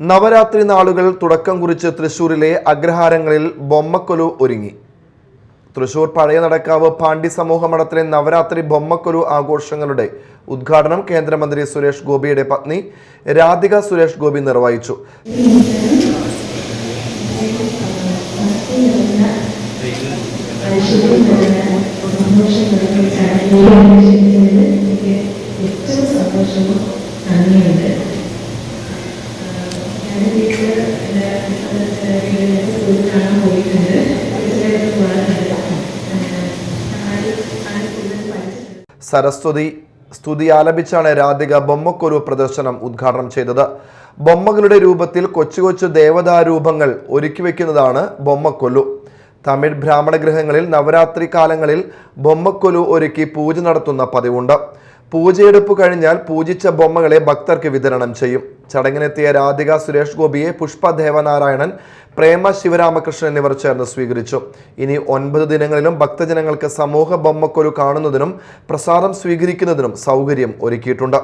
നവരാത്രി നാളുകൾ തുടക്കം കുറിച്ച് തൃശൂരിലെ അഗ്രഹാരങ്ങളിൽ ബൊമ്മക്കൊലു ഒരുങ്ങി. തൃശൂർ പഴയ നടക്കാവ് പാണ്ഡ്യ സമൂഹ മഠത്തിലെ നവരാത്രി ബൊമ്മക്കൊലു ആഘോഷങ്ങളുടെ ഉദ്ഘാടനം കേന്ദ്രമന്ത്രി സുരേഷ് ഗോപിയുടെ പത്നി രാധിക സുരേഷ് ഗോപി നിർവഹിച്ചു. സരസ്വതി സ്തുതി ആലപിച്ചാണ് രാധിക ബൊമ്മക്കൊരു പ്രദർശനം ഉദ്ഘാടനം ചെയ്തത്. ബൊമ്മകളുടെ രൂപത്തിൽ കൊച്ചു കൊച്ചു ദേവതാരൂപങ്ങൾ ഒരുക്കി വയ്ക്കുന്നതാണ് ബൊമ്മക്കൊല്ലു. തമിഴ് ബ്രാഹ്മണ ഗൃഹങ്ങളിൽ നവരാത്രി കാലങ്ങളിൽ ബൊമ്മക്കൊലു ഒരുക്കി പൂജ നടത്തുന്ന പതിവുണ്ട്. പൂജയെടുപ്പ് കഴിഞ്ഞാൽ പൂജിച്ച ബൊമ്മകളെ ഭക്തർക്ക് വിതരണം ചെയ്യും. ചടങ്ങിനെത്തിയ രാധിക സുരേഷ് ഗോപിയെ പുഷ്പ ദേവനാരായണൻ പ്രേമ ശിവരാമകൃഷ്ണൻ എന്നിവർ ചേർന്ന് സ്വീകരിച്ചു. ഇനി ഒൻപത് ദിനങ്ങളിലും ഭക്തജനങ്ങൾക്ക് സമൂഹ ബൊമ്മക്കൊരു കാണുന്നതിനും പ്രസാദം സ്വീകരിക്കുന്നതിനും സൗകര്യം ഒരുക്കിയിട്ടുണ്ട്.